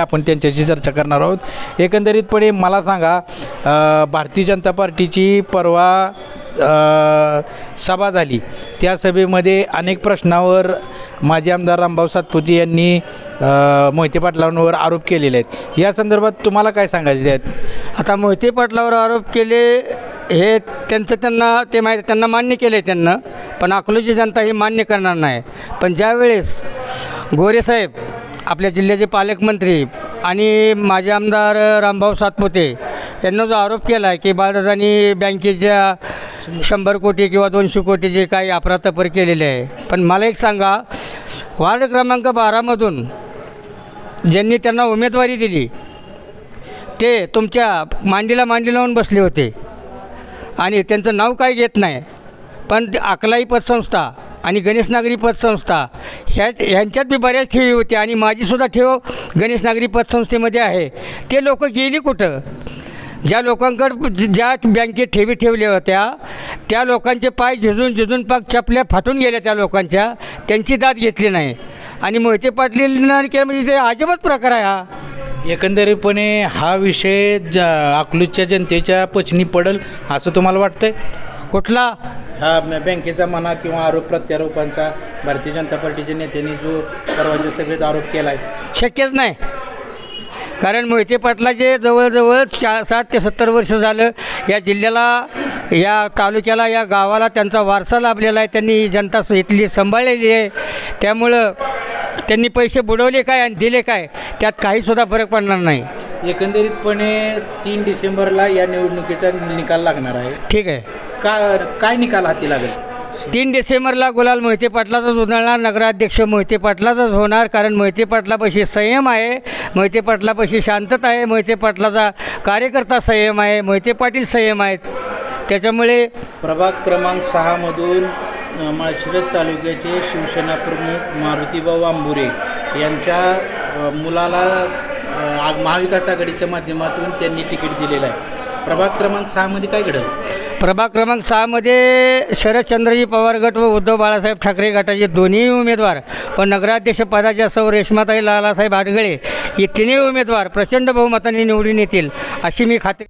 आपण त्यांच्याशी चर्चा करणार आहोत. एकंदरीतपणे मला सांगा भारतीय जनता पार्टीची परवा सभा झाली. त्या सभेमध्ये अनेक प्रश्नावर माजी आमदार रामभाऊ सातपुते यांनी मोहिते पाटलांवर आरोप केलेले आहेत. या संदर्भात तुम्हाला काय सांगायचे आहेत आता मोहिते पाटलावर आरोप केले हे त्यांचं त्यांना ते माहीत त्यांना मान्य केले त्यांना पण अकलूची जनता ही मान्य करणार नाही. पण ज्यावेळेस गोरेसाहेब आपल्या जिल्ह्याचे पालकमंत्री आणि माझे आमदार रामभाऊ सातपुते यांना जो आरोप केला आहे की बाळदादांनी बँकेच्या शंभर कोटी किंवा दोनशे कोटीचे काही अपरातपर केलेले आहे. पण मला एक सांगा वार्ड क्रमांक बारामधून ज्यांनी त्यांना उमेदवारी दिली ते तुमच्या मांडीला मांडी लावून बसले होते आणि त्यांचं नाव काय घेत नाही पण अकलाई पतसंस्था आणि गणेश नागरी पतसंस्था ह्या ह्यांच्यात बी बऱ्याच ठेवी होत्या आणि माझीसुद्धा ठेव गणेश नागरी पतसंस्थेमध्ये आहे. ते लोक गेली कुठं? ज्या लोकांकडं ज्या बँकेत ठेवी ठेवल्या होत्या त्या लोकांचे पाय झिजून झिजून पाक चपल्या फाटून गेल्या त्या लोकांच्या. त्यांची दाद घेतली नाही. आणि मोहिते पाटलींना केलं म्हणजे ते अजिबात प्रकार आहे हा. एकंदरीतपणे हा विषय ज अकलूजच्या जनतेच्या पचनी पडल असं तुम्हाला वाटतंय? कुठला? हा म- बँकेचा म्हणा किंवा आरोप प्रत्यारोपांचा भारतीय जनता पार्टीच्या नेत्यांनी जो परवाच्या सभेत आरोप केला आहे शक्यच नाही. कारण मोहिते पाटलाचे जवळजवळ चा साठ ते सत्तर वर्ष झालं या जिल्ह्याला या तालुक्याला या गावाला त्यांचा वारसा लाभलेला आहे. त्यांनी ही जनता स- इथली सांभाळलेली आहे. त्यामुळं त्यांनी पैसे बुडवले काय आणि दिले काय त्यात काहीसुद्धा फरक पडणार नाही. एकंदरीतपणे तीन डिसेंबरला या निवडणुकीचा निकाल लागणार आहे. ठीक आहे. का काय निकाल हाती लागेल? तीन डिसेंबरला गुलाल मोहिते पाटलाचाच उधळणार नगराध्यक्ष मोहिते पाटलाचाच होणार कारण मोहिते पाटलापाशी संयम आहे. मोहिते पाटलापाशी शांतता आहे. मोहिते पाटलाचा कार्यकर्ता संयम आहे. मोहिते पाटील संयम आहेत. त्याच्यामुळे प्रभाग क्रमांक सहामधून माळशिरस तालुक्याचे शिवसेना प्रमुख मारुतीभाऊ आंबुरे यांच्या मुलाला महाविकास आघाडीच्या माध्यमातून त्यांनी तिकीट दिलेलं आहे. प्रभाग क्रमांक सहामध्ये काय घडलं? प्रभाग क्रमांक सहामध्ये शरदचंद्रजी पवार गट व उद्धव बाळासाहेब ठाकरे गटाचे दोन्ही उमेदवार व नगराध्यक्ष पदाच्या सौ रेश्माताई लालासाहेब आडगळे हे तिन्ही उमेदवार प्रचंड बहुमताने निवडून येतील अशी मी खात्री